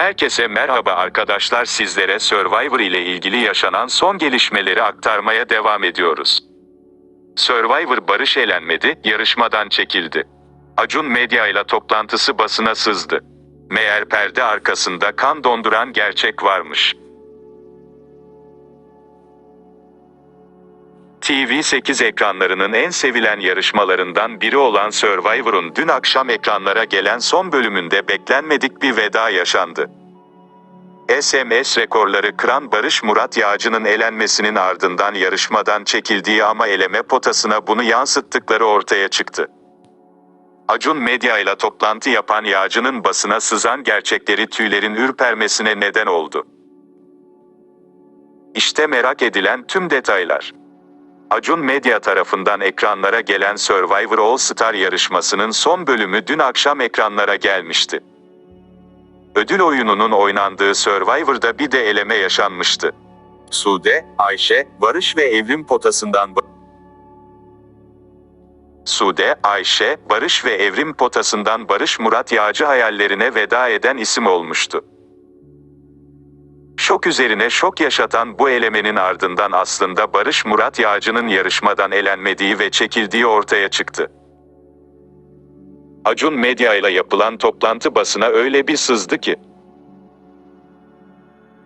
Herkese merhaba arkadaşlar sizlere Survivor ile ilgili yaşanan son gelişmeleri aktarmaya devam ediyoruz. Survivor Barış elenmedi, yarışmadan çekildi. Acun Medya ile toplantısı basına sızdı. Meğer perde arkasında kan donduran gerçek varmış. TV8 ekranlarının en sevilen yarışmalarından biri olan Survivor'un dün akşam ekranlara gelen son bölümünde beklenmedik bir veda yaşandı. SMS rekorları kıran Barış Murat Yağcı'nın elenmesinin ardından yarışmadan çekildiği ama eleme potasına bunu yansıttıkları ortaya çıktı. Acun Medya ile toplantı yapan Yağcı'nın basına sızan gerçekleri tüylerin ürpermesine neden oldu. İşte merak edilen tüm detaylar. Acun Medya tarafından ekranlara gelen Survivor All Star yarışmasının son bölümü dün akşam ekranlara gelmişti. Ödül oyununun oynandığı Survivor'da bir de eleme yaşanmıştı. Sude, Ayşe, Barış ve Evrim potasından Sude, Ayşe, Barış ve Evrim potasından Barış Murat Yağcı hayallerine veda eden isim olmuştu. Şok üzerine şok yaşatan bu elemenin ardından aslında Barış Murat Yağcı'nın yarışmadan elenmediği ve çekildiği ortaya çıktı. Acun Medya ile yapılan toplantı basına öyle bir sızdı ki.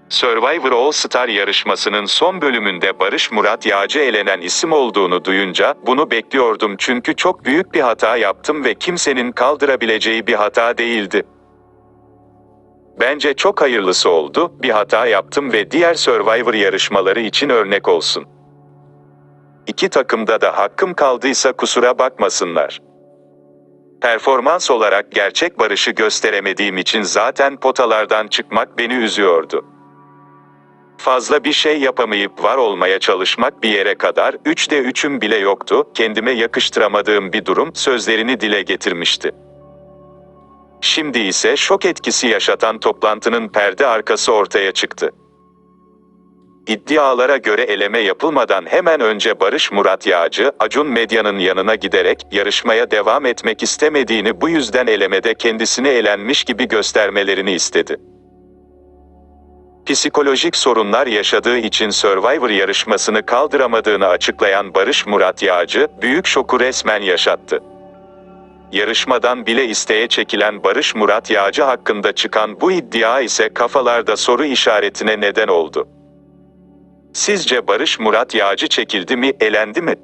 Survivor All Star yarışmasının son bölümünde Barış Murat Yağcı elenen isim olduğunu duyunca bunu bekliyordum çünkü çok büyük bir hata yaptım ve kimsenin kaldırabileceği bir hata değildi. Bence çok hayırlısı oldu, bir hata yaptım ve diğer Survivor yarışmaları için örnek olsun. İki takımda da hakkım kaldıysa kusura bakmasınlar. Performans olarak gerçek barışı gösteremediğim için zaten potalardan çıkmak beni üzüyordu. Fazla bir şey yapamayıp var olmaya çalışmak bir yere kadar, üçte üçüm bile yoktu, kendime yakıştıramadığım bir durum sözlerini dile getirmişti. Şimdi ise şok etkisi yaşatan toplantının perde arkası ortaya çıktı. İddialara göre eleme yapılmadan hemen önce Barış Murat Yağcı, Acun Medya'nın yanına giderek yarışmaya devam etmek istemediğini bu yüzden elemede kendisini elenmiş gibi göstermelerini istedi. Psikolojik sorunlar yaşadığı için Survivor yarışmasını kaldıramadığını açıklayan Barış Murat Yağcı, büyük şoku resmen yaşattı. Yarışmadan bile isteye çekilen Barış Murat Yağcı hakkında çıkan bu iddia ise kafalarda soru işaretine neden oldu. Sizce Barış Murat Yağcı çekildi mi, elendi mi?